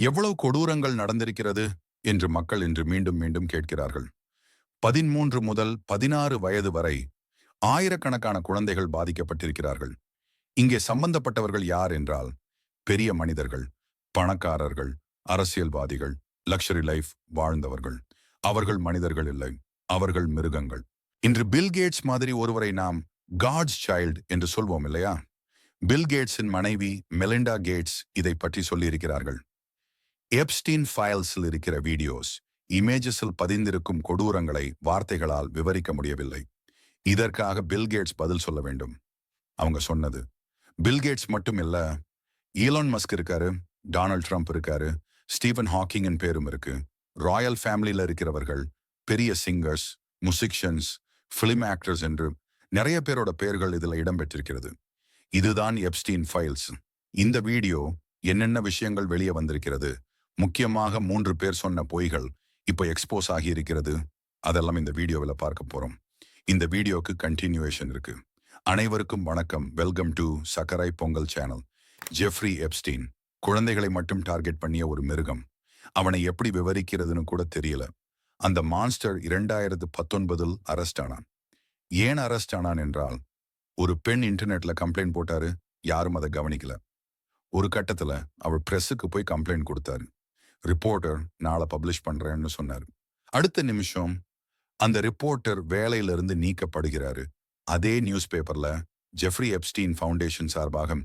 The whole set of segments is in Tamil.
எவ்வளவு கொடூரங்கள் நடந்திருக்கிறது? என்று மக்கள் இன்று மீண்டும் மீண்டும் கேட்கிறார்கள். பதிமூன்று முதல் பதினாறு வயது வரை ஆயிரக்கணக்கான குழந்தைகள் பாதிக்கப்பட்டிருக்கிறார்கள். இங்கே சம்பந்தப்பட்டவர்கள் யார் என்றால் பெரிய மனிதர்கள் பணக்காரர்கள் அரசியல்வாதிகள் லக்ஷரி லைஃப் வாழ்ந்தவர்கள். அவர்கள் மனிதர்கள் இல்லை அவர்கள் மிருகங்கள். இன்று பில் கேட்ஸ் மாதிரி ஒருவரை நாம் காட்ஸ் சைல்டு என்று சொல்வோம் இல்லையா? பில் கேட்ஸின் மனைவி மெலிண்டா கேட்ஸ் இதை பற்றி சொல்லியிருக்கிறார்கள். எப்ஸ்டீன் ஃபைல்ஸில் இருக்கிற வீடியோஸ் இமேஜஸில் பதிந்திருக்கும் கொடூரங்களை வார்த்தைகளால் விவரிக்க முடியவில்லை. இதற்காக பில் கேட்ஸ் பதில் சொல்ல வேண்டும். அவங்க சொன்னது பில் கேட்ஸ் மட்டும் இல்ல ஈலான் மஸ்க் இருக்காரு டொனால்ட் ட்ரம்ப் இருக்காரு ஸ்டீவன் ஹாக்கிங்கின் பேரும் இருக்கு. ராயல் ஃபேமிலியில் இருக்கிறவர்கள் பெரிய சிங்கர்ஸ் முசிக்ஷன்ஸ் ஃபிலிம் ஆக்டர்ஸ் என்று நிறைய பேரோட பெயர்கள் இதுல இடம்பெற்றிருக்கிறது. இதுதான் எப்ஸ்டீன் ஃபைல்ஸ் இந்த வீடியோ என்னென்ன விஷயங்கள் வெளியே வந்திருக்கிறது முக்கியமாக மூன்று பேர் சொன்ன பொய்கள் இப்போ எக்ஸ்போஸ் ஆகி இருக்கிறது அதெல்லாம் இந்த வீடியோவில் பார்க்க போறோம். இந்த வீடியோக்கு கண்டினியூவேஷன் இருக்கு. அனைவருக்கும் வணக்கம். வெல்கம் டு சக்கரை பொங்கல் சேனல் ஜெஃப்ரி எப்ஸ்டீன் குழந்தைகளை மட்டும் டார்கெட் பண்ணிய ஒரு மிருகம். அவனை எப்படி விவரிக்கிறதுன்னு கூட தெரியல. அந்த மான்ஸ்டர் இரண்டாயிரத்து பத்தொன்பதில் அரெஸ்ட் ஆனான். ஏன் அரெஸ்ட் ஆனான் என்றால் ஒரு பெண் இன்டர்நெட்ல கம்ப்ளைண்ட் போட்டாரு. யாரும் அதை கவனிக்கல. ஒரு கட்டத்துல அவர் பிரஸுக்கு போய் கம்ப்ளைண்ட் கொடுத்தாரு. ரிப்போர்ட்டர் நாளை பப்ளிஷ் பண்றேன்னு சொன்னார். அடுத்த நிமிஷம் அந்த ரிப்போர்ட்டர் வேலையிலிருந்து நீக்கப்படுகிறாரு. அதே நியூஸ் பேப்பர்ல ஜெஃப்ரி எப்ஸ்டீன் ஃபவுண்டேஷன் சார்பாக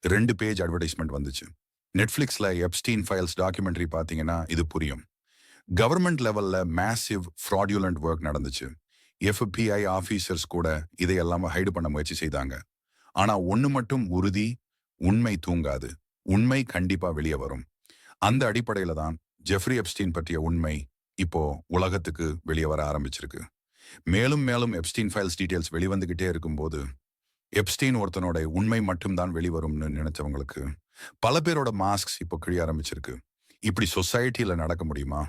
ரெண்டு பேஜ் அட்வர்டைஸ்மெண்ட் வந்துச்சு. நெட்ஃபிளிக்ஸ்ல எப்ஸ்டீன் ஃபைல்ஸ் டாக்குமெண்ட்ரி பார்த்தீங்கன்னா இது புரியும். கவர்மெண்ட் லெவல்ல மேசிவ் ஃப்ராடியூலண்ட் ஒர்க் நடந்துச்சு. எஃபிஐ ஆஃபீஸர்ஸ் கூட இதையெல்லாம் ஹைடு பண்ண முயற்சி செய்தாங்க. ஆனா ஒன்று மட்டும் உறுதி உண்மை தூங்காது. உண்மை கண்டிப்பா வெளியே வரும். அந்த அடிப்படையில தான் ஜெஃப்ரி எப்ஸ்டீன் பற்றிய உண்மை இப்போ உலகத்துக்கு வெளியே வர ஆரம்பிச்சிருக்கு. மேலும் மேலும் எப்ஸ்டீன் ஃபைல்ஸ் டீட்டெயில்ஸ் வெளிவந்துகிட்டே இருக்கும்போது எப்ஸ்டீன் ஒருத்தனோட உண்மை மட்டும்தான் வெளிவரும்னு நினைச்சவங்களுக்கு பல பேரோட மாஸ்க்ஸ் இப்போ கிழிய ஆரம்பிச்சிருக்கு. இப்படி சொசைட்டியில் நடக்க முடியுமா?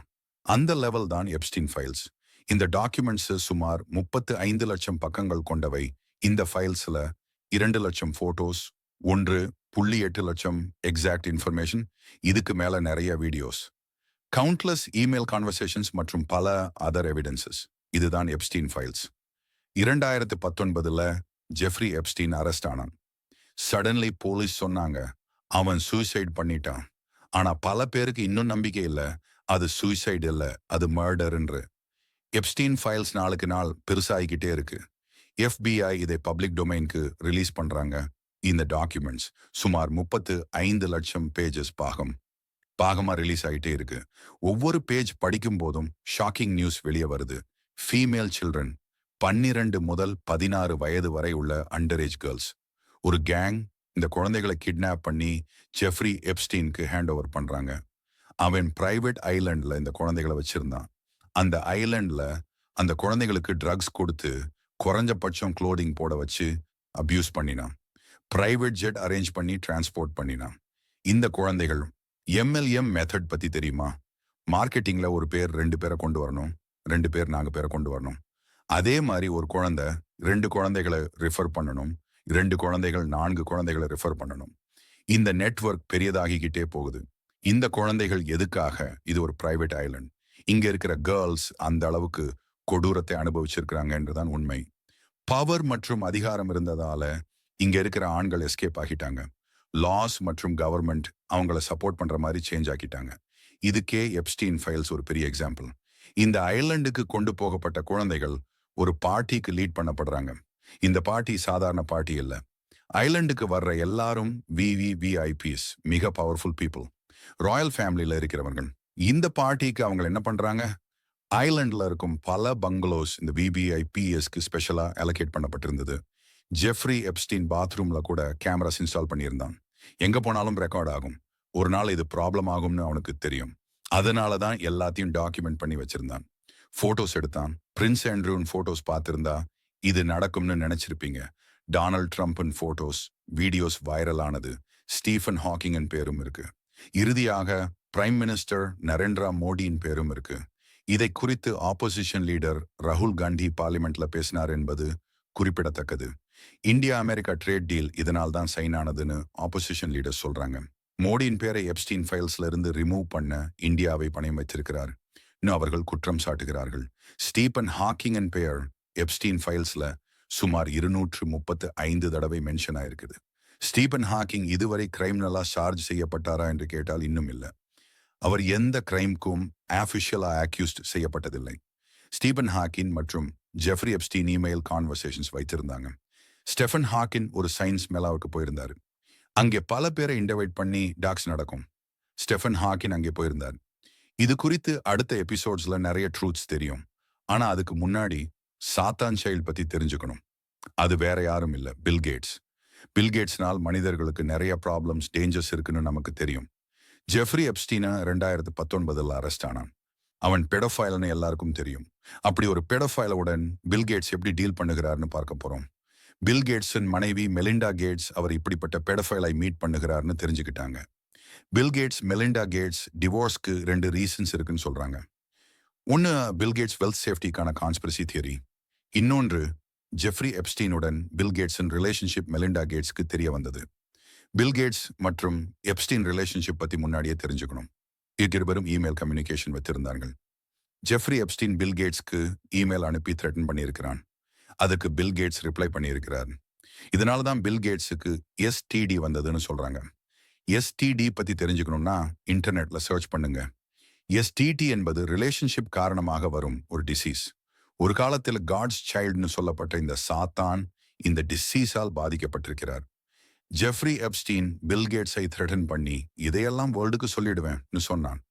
அந்த லெவல் தான் எப்ஸ்டீன் ஃபைல்ஸ். இந்த டாக்குமெண்ட்ஸ் சுமார் முப்பத்து ஐந்து லட்சம் பக்கங்கள் கொண்டவை இந்த ஃபைல்ஸ்ல இரண்டு லட்சம் ஃபோட்டோஸ் ஒன்று புள்ளி எட்டு லட்சம் எக்ஸாக்ட் இன்ஃபர்மேஷன் இதுக்கு மேலே நிறைய வீடியோஸ் கவுண்ட்லெஸ் இமெயில் கான்வர்சேஷன்ஸ் மற்றும் பல அதர் எவிடன்சஸ் இதுதான் எப்ஸ்டீன் ஃபைல்ஸ் இரண்டாயிரத்து பத்தொன்பதுல ஜெஃப்ரி எப்ஸ்டீன் அரெஸ்ட் ஆனான். சடன்லி போலீஸ் சொன்னாங்க அவன் சூசைட் பண்ணிட்டான். ஆனால் பல பேருக்கு இன்னும் நம்பிக்கை இல்லை. அது சூசைட் இல்லை அது மர்டர்ன்று எப்ஸ்டீன் ஃபைல்ஸ் நாளுக்கு நாள் பெருசாகிக்கிட்டே இருக்கு. எஃபிஐ இதை பப்ளிக் டொமைனுக்கு ரிலீஸ் பண்ணுறாங்க இந்த டாக்குமெண்ட்ஸ் சுமார் முப்பத்து ஐந்து லட்சம் பேஜஸ் பாகம். பாகமா ரிலீஸ் ஆகிட்டே இருக்கு. ஒவ்வொரு பேஜ் படிக்கும் போதும் ஷாக்கிங் நியூஸ் வெளியே வருது. ஃபீமேல் சில்ட்ரன் பன்னிரண்டு முதல் பதினாறு வயது வரை உள்ள அண்டர் ஏஜ் கேர்ள்ஸ் ஒரு கேங் இந்த குழந்தைகளை கிட்னாப் பண்ணி ஜெஃப்ரி எப்ஸ்டீனுக்கு ஹேண்ட் ஓவர் பண்றாங்க. அவன் பிரைவேட் ஐலண்டில் இந்த குழந்தைகளை வச்சிருந்தான். அந்த ஐலண்டில் அந்த குழந்தைகளுக்கு ட்ரக்ஸ் கொடுத்து குறைஞ்சபட்சம் க்ளோதிங் போட வச்சு அப்யூஸ் பண்ணினான். பிரைவேட் ஜெட் அரேஞ்ச் பண்ணி டிரான்ஸ்போர்ட் பண்ணினான். இந்த குழந்தைகள் எம்எல்எம் மெத்தட் பத்தி தெரியுமா? மார்க்கெட்டிங்ல ஒரு பேர் ரெண்டு பேரை கொண்டு வரணும் ரெண்டு பேர் நாங்கள் பேரை கொண்டு வரணும். அதே மாதிரி ஒரு குழந்தை ரெண்டு குழந்தைகளை ரிஃபர் பண்ணணும் ரெண்டு குழந்தைகள் நான்கு குழந்தைகளை ரிஃபர் பண்ணணும். இந்த நெட்வொர்க் பெரியதாகிக்கிட்டே போகுது. இந்த குழந்தைகள் எதுக்காக? இது ஒரு பிரைவேட் ஐலண்ட் இங்க இருக்கிற கேர்ள்ஸ் அந்த அளவுக்கு கொடூரத்தை அனுபவிச்சிருக்கிறாங்க என்றுதான் உண்மை. பவர் மற்றும் அதிகாரம் இருந்ததால இங்க இருக்கிற ஆண்கள் எஸ்கேப் ஆகிட்டாங்க. லாஸ் மற்றும் கவர்மெண்ட் அவங்கள சப்போர்ட் பண்ற மாதிரி சேஞ்ச் ஆக்கிட்டாங்க. இதுக்கே எப்ஸ்டீன் ஃபைல்ஸ் ஒரு பெரிய எக்ஸாம்பிள் இந்த ஐலண்டுக்கு கொண்டு போகப்பட்ட குழந்தைகள் ஒரு பார்ட்டிக்கு லீட் பண்ணப்படுறாங்க. இந்த பார்ட்டி சாதாரண பார்ட்டி இல்ல ஐலண்டுக்கு வர்ற எல்லாரும் விவிவிஐபிஎஸ் மிக பவர்ஃபுல் பீப்புள் ராயல் ஃபேமிலியில இருக்கிறவர்கள். இந்த பார்ட்டிக்கு அவங்க என்ன பண்றாங்க? ஐலண்டில் இருக்கும் பல பங்களோஸ் இந்த விபிஐபிஎஸ்க்கு ஸ்பெஷலா அலோகேட் பண்ணப்பட்டிருந்தது. ஜெஃப்ரி எப்ஸ்டீன் பாத்ரூம்ல கூட கேமராஸ் இன்ஸ்டால் பண்ணியிருந்தான். எங்க போனாலும் ரெக்கார்ட் ஆகும். ஒரு நாள் இது ப்ராப்ளம் ஆகும்னு அவனுக்கு தெரியும். அதனால தான் எல்லாத்தையும் டாக்குமெண்ட் பண்ணி வச்சிருந்தான். போட்டோஸ் எடுத்தான். பிரின்ஸ் ஆண்ட்ரூன் போட்டோஸ் பார்த்திருந்தா இது நடக்கும்னு நினைச்சிருப்பீங்க. டொனால்ட் ட்ரம்ப்பின் போட்டோஸ் வீடியோஸ் வைரல் ஆனது ஸ்டீஃபன் ஹாக்கிங்கின் பேரும் இருக்கு. இறுதியாக பிரைம் மினிஸ்டர் நரேந்திரா மோடியின் பேரும் இருக்கு. இதை குறித்து ஆப்போசிஷன் லீடர் ராகுல் காந்தி பார்லிமெண்ட்ல பேசினார் என்பது குறிப்பிடத்தக்கது. இந்தியா அமெரிக்கா ட்ரேட் டீல் இதனால் தான் சைன் ஆனதுன்னு ஆப்போசிஷன் லீடர் சொல்றாங்க. மோடியின் பேரை எப்ஸ்டீன் ஃபைல்ஸ்ல இருந்து ரிமூவ் பண்ண இந்தியாவை பணயம் வைத்திருக்கிறார். இன்னும் அவர்கள் குற்றம் சாட்டுகிறார்கள். ஸ்டீபன் ஹாக்கிங் பெயர் எப்ஸ்டீன் ஃபைல்ஸ்ல சுமார் இருநூற்று முப்பத்து ஐந்து தடவை மென்ஷன் ஆயிருக்குது. ஸ்டீபன் ஹாக்கிங் இதுவரை கிரைம்னலா சார்ஜ் செய்யப்பட்டாரா என்று கேட்டால் இன்னும் இல்லை. அவர் எந்த கிரைம்க்கும் ஆஃபிஷியலா அக்யூஸ்ட் செய்யப்பட்டதில்லை. ஸ்டீபன் ஹாக்கின் மற்றும் ஜெஃப்ரி எப்ஸ்டீன் இமெயில் கான்வர்சேஷன்ஸ் வைத்திருந்தாங்க. ஸ்டெஃபன் ஹாக்கின் ஒரு சயின்ஸ் மேலாவுக்கு போயிருந்தாரு. அங்கே பல பேரை இன்டவைட் பண்ணி டாக்ஸ் நடக்கும். ஸ்டெஃபன் ஹாக்கின் அங்கே போயிருந்தார். இது குறித்து அடுத்த எபிசோட்ஸ்ல நிறைய ட்ரூத்ஸ் தெரியும். ஆனா அதுக்கு முன்னாடி சாத்தான் சைல்ட் பத்தி தெரிஞ்சுக்கணும். அது வேற யாரும் இல்ல. Bill Gates. பில் கேட்ஸ்னால் மனிதர்களுக்கு நிறைய ப்ராப்ளம்ஸ் டேஞ்சர்ஸ் இருக்குன்னு நமக்கு தெரியும். ஜெஃப்ரி எப்ஸ்டீனா ரெண்டாயிரத்து பத்தொன்பதுல அரெஸ்ட் ஆனான். அவன் பெடோஃபைல்னு எல்லாருக்கும் தெரியும். அப்படி ஒரு பெடோஃபைலுடன் பில் கேட்ஸ் எப்படி டீல் பண்ணுகிறார்னு பார்க்க போறோம். பில் கேட்ஸின் மனைவி மெலிண்டா கேட்ஸ் அவர் இப்படிப்பட்ட பெடஃபைலை மீட் பண்ணுகிறார்னு தெரிஞ்சுக்கிட்டாங்க. பில் கேட்ஸ் மெலிண்டா கேட்ஸ் டிவோர்ஸ்க்கு ரெண்டு ரீசன்ஸ் இருக்குன்னு சொல்றாங்க. ஒன்று பில் கேட்ஸ் வெல்த் சேஃப்டிக்கான கான்ஸ்பிரசி தியரி இன்னொன்று ஜெஃப்ரி எப்ஸ்டீனுடன் பில் கேட்ஸின் ரிலேஷன்ஷிப் மெலிண்டா கேட்ஸ்க்கு தெரிய வந்தது. பில் கேட்ஸ் மற்றும் எப்ஸ்டீன் ரிலேஷன்ஷிப் பத்தி முன்னாடியே தெரிஞ்சுக்கணும். இருவரும் இமெயில் கம்யூனிகேஷன் வச்சிருந்தார்கள் ஜெஃப்ரி எப்ஸ்டீன் பில் கேட்ஸ்க்கு இமெயில் அனுப்பி த்ரெட்டன் பண்ணியிருக்கிறான். அதுக்கு பில் கேட்ஸ் ரிப்ளை பண்ணியிருக்கிறார். இதனால தான் பில் கேட்ஸுக்கு எஸ்டிடி வந்ததுன்னு சொல்றாங்க. எஸ்டிடி பத்தி தெரிஞ்சுக்கணும்னா இன்டர்நெட்ல சர்ச் பண்ணுங்க. எஸ்டிடி என்பது ரிலேஷன்ஷிப் காரணமாக வரும் ஒரு டிசீஸ் ஒரு காலத்தில் காட்ஸ் சைல்டுன்னு சொல்லப்பட்ட இந்த சாத்தான் இந்த டிசீஸால் பாதிக்கப்பட்டிருக்கிறார். ஜெஃப்ரி எப்ஸ்டீன் பில்கேட்ஸை த்ரெட்டன் பண்ணி இதையெல்லாம் வேர்ல்டுக்கு சொல்லிடுவேன்னு சொன்னான்.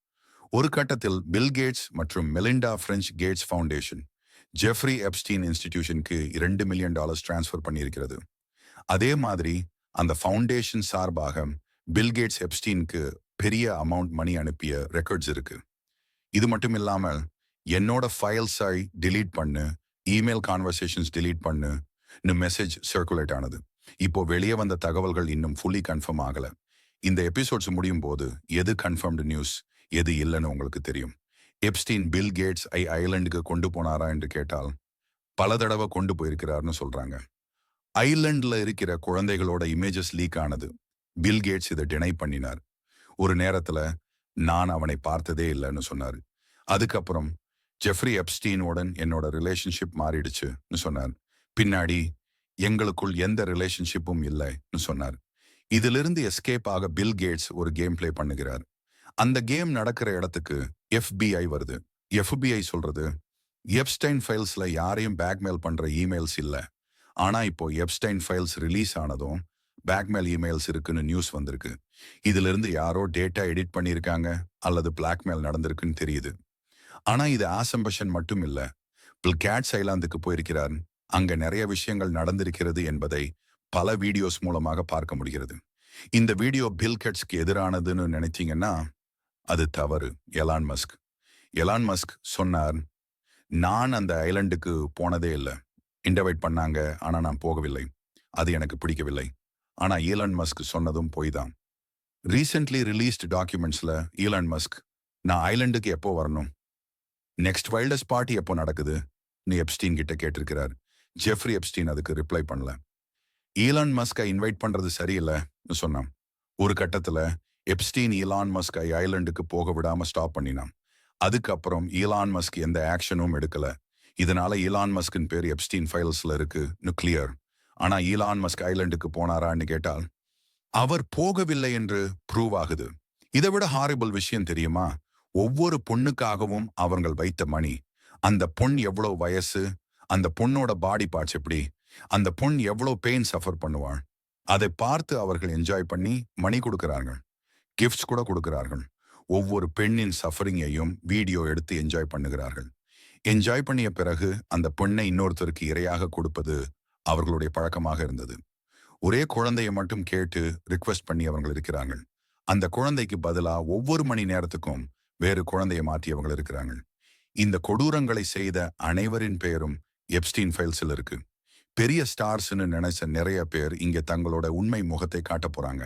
ஒரு கட்டத்தில் பில் கேட்ஸ் மற்றும் Melinda French Gates Foundation Jeffrey Epstein இன்ஸ்டிடியூஷனுக்கு இரண்டு மில்லியன் டாலர்ஸ் டிரான்ஸ்ஃபர் பண்ணியிருக்கிறது. அதே மாதிரி அந்த ஃபவுண்டேஷன் சார்பாக பில்கேட்ஸ் எப்ஸ்டீனுக்கு பெரிய அமௌண்ட் மணி அனுப்பிய ரெக்கார்ட்ஸ் இருக்கு. இது மட்டும் இல்லாமல் என்னோட ஃபைல்ஸை டிலீட் பண்ணு இமெயில் கான்வர்சேஷன்ஸ் டிலீட் பண்ணுன்னு மெசேஜ் சர்க்குலேட் ஆனது. இப்போ வெளியே வந்த தகவல்கள் இன்னும் ஃபுல்லி கன்ஃபார்ம் ஆகல. இந்த எபிசோட்ஸ் முடியும் போது எது கன்ஃபர்ம்டு நியூஸ் எது இல்லைன்னு உங்களுக்கு தெரியும். எப்ஸ்டீன் பில் கேட்ஸ் ஐ ஐலண்டுக்கு கொண்டு போனாரா என்று கேட்டால் பல தடவை கொண்டு போயிருக்கிறார்னு சொல்றாங்க. ஐலண்டில் இருக்கிற குழந்தைகளோட இமேஜஸ் லீக் ஆனது. பில் கேட்ஸ் இதை டினை பண்ணினார். ஒரு நேரத்துல நான் அவனை பார்த்ததே இல்லைன்னு சொன்னார். அதுக்கப்புறம் ஜெஃப்ரி எப்ஸ்டீனுடன் என்னோட ரிலேஷன்ஷிப் மாறிடுச்சுன்னு சொன்னார். பின்னாடி எங்களுக்குள் எந்த ரிலேஷன்ஷிப்பும் இல்லைன்னு சொன்னார். இதிலிருந்து எஸ்கேப் ஆக பில் கேட்ஸ் ஒரு கேம் பிளே பண்ணுகிறார். அந்த கேம் நடக்கிற இடத்துக்கு எஃபிஐ வருது. எஃபிஐ சொல்றது எப்ஸ்டைன் ஃபைல்ஸ்ல யாரையும் பேக்மெயில் பண்ற இமெயில்ஸ் இல்ல. ஆனா இப்போ எப்ஸ்டைன் ஃபைல்ஸ் ரிலீஸ் ஆனதும் பேக்மெயில் இமெயில்ஸ் இருக்குன்னு நியூஸ் வந்திருக்கு. இதுல இருந்து யாரோ டேட்டா எடிட் பண்ணியிருக்காங்க அல்லது பிளாக்மெயில் நடந்திருக்குன்னு தெரியுது. ஆனா இது ஆசம்பஷன் மட்டும் இல்ல. பில்கேட்ஸ் ஐலாந்துக்கு போயிருக்கிறார். அங்க நிறைய விஷயங்கள் நடந்திருக்கிறது என்பதை பல வீடியோஸ் மூலமாக பார்க்க முடிகிறது. இந்த வீடியோ பில்கெட்ஸ்க்கு எதிரானதுன்னு நினைச்சீங்கன்னா அது தவறு. Elon Musk. எலான் மஸ்க் சொன்னார் நான் அந்த ஐலண்டுக்கு போனதே இல்லை. இன்டவைட் பண்ணாங்க. ஆனால் நான் போகவில்லை. அது எனக்கு பிடிக்கவில்லை. ஆனால் ஈலான் மஸ்க் சொன்னதும் போய் தான் ரீசென்ட்லி ரிலீஸ்ட் டாக்குமெண்ட்ஸில் ஈலான் மஸ்க் நான் ஐலண்டுக்கு எப்போ வரணும்? நெக்ஸ்ட் வைல்டஸ் பார்ட்டி எப்போ நடக்குது? நீ எப்ஸ்டீன் கிட்ட கேட்டிருக்கிறார். ஜெஃப்ரி எப்ஸ்டீன் அதுக்கு ரிப்ளை பண்ணல. ஈலான் மஸ்கை இன்வைட் பண்ணுறது சரியில்லைன்னு சொன்னான். ஒரு கட்டத்தில் எப்ஸ்டீன் ஈலான் மஸ்கை ஐலண்டுக்கு போக விடாம ஸ்டாப் பண்ணினான். அதுக்கப்புறம் ஈலான் மஸ்க் எந்த ஆக்ஷனும் எடுக்கல. இதனால ஈலான் மஸ்கின் பேர் எப்ஸ்டீன் ஃபைல்ஸ்ல இருக்கு நியூக்ளியர் ஆனா ஈலான் மஸ்க் ஐலண்டுக்கு போனாரான்னு கேட்டால் அவர் போகவில்லை என்று ப்ரூவ் ஆகுது. இதை விட ஹாரிபிள் விஷயம் தெரியுமா? ஒவ்வொரு பொண்ணுக்காகவும் அவர்கள் வைத்த மணி அந்த பொண் எவ்வளவு வயசு? அந்த பொண்ணோட பாடி பார்ட்ஸ் எப்படி? அந்த பொண் எவ்வளவு பெயின் சஃபர் பண்ணுவாள்? அதை பார்த்து அவர்கள் என்ஜாய் பண்ணி மணி கொடுக்கிறார்கள். கிஃப்ட்ஸ் கூட கொடுக்கிறார்கள். ஒவ்வொரு பெண்ணின் சஃபரிங்கையும் வீடியோ எடுத்து என்ஜாய் பண்ணுகிறார்கள். என்ஜாய் பண்ணிய பிறகு அந்த பெண்ணை இன்னொருத்தருக்கு இரையாக கொடுப்பது அவர்களுடைய பழக்கமாக இருந்தது. ஒரே குழந்தையை மட்டும் கேட்டு ரிக்வெஸ்ட் பண்ணி அவர்கள் இருக்கிறார்கள். அந்த குழந்தைக்கு பதிலா ஒவ்வொரு மணி நேரத்துக்கும் வேறு குழந்தையை மாற்றியவர்கள் இருக்கிறாங்க இந்த கொடூரங்களை செய்த அனைவரின் பெயரும் எப்ஸ்டீன் ஃபைல்ஸில் இருக்கு. பெரிய ஸ்டார்ஸ்னு நினைச்ச நிறைய பேர் இங்க தங்களோட உண்மை முகத்தை காட்ட போறாங்க.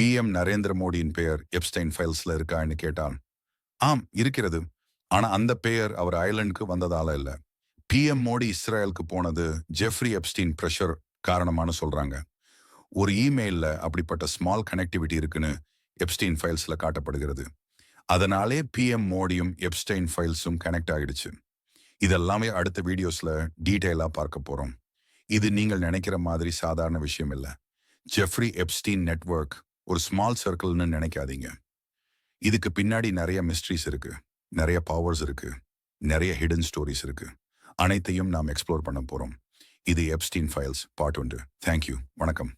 பி எம் நரேந்திர மோடியின் பெயர் எப்ஸ்டைன் ஃபைல்ஸ்ல இருக்கான்னு கேட்டான். ஆம் இருக்கிறது. ஆனா அந்த பெயர் அவர் ஐலண்டுக்கு வந்ததால இல்ல. பி எம் மோடி இஸ்ரேலுக்கு போனது ஜெஃப்ரி எப்ஸ்டீன் ப்ரெஷர் காரணமானு சொல்றாங்க. ஒரு இமெயில்ல அப்படிப்பட்ட ஸ்மால் கனெக்டிவிட்டி இருக்குன்னு எப்ஸ்டீன் ஃபைல்ஸ்ல காட்டப்படுகிறது. அதனாலே பிஎம் மோடியும் எப்ஸ்டைன் ஃபைல்ஸும் கனெக்ட் ஆகிடுச்சு இதெல்லாமே அடுத்த வீடியோஸ்ல டீட்டெயிலாக பார்க்க போகிறோம் இது நீங்கள் நினைக்கிற மாதிரி சாதாரண விஷயம் இல்லை. ஜெஃப்ரி எப்ஸ்டீன் நெட்வொர்க் ஒரு ஸ்மால் சர்க்கிள்னு நினைக்காதீங்க. இதுக்கு பின்னாடி நிறைய மிஸ்ட்ரிஸ் இருக்கு. நிறைய பவர்ஸ் இருக்கு. நிறைய ஹிடன் ஸ்டோரிஸ் இருக்கு. அனைத்தையும் நாம் எக்ஸ்ப்ளோர் பண்ண போறோம். இது எப்ஸ்டீன் ஃபைல்ஸ் பார்ட் ஒன்று. தேங்க்யூ வணக்கம்.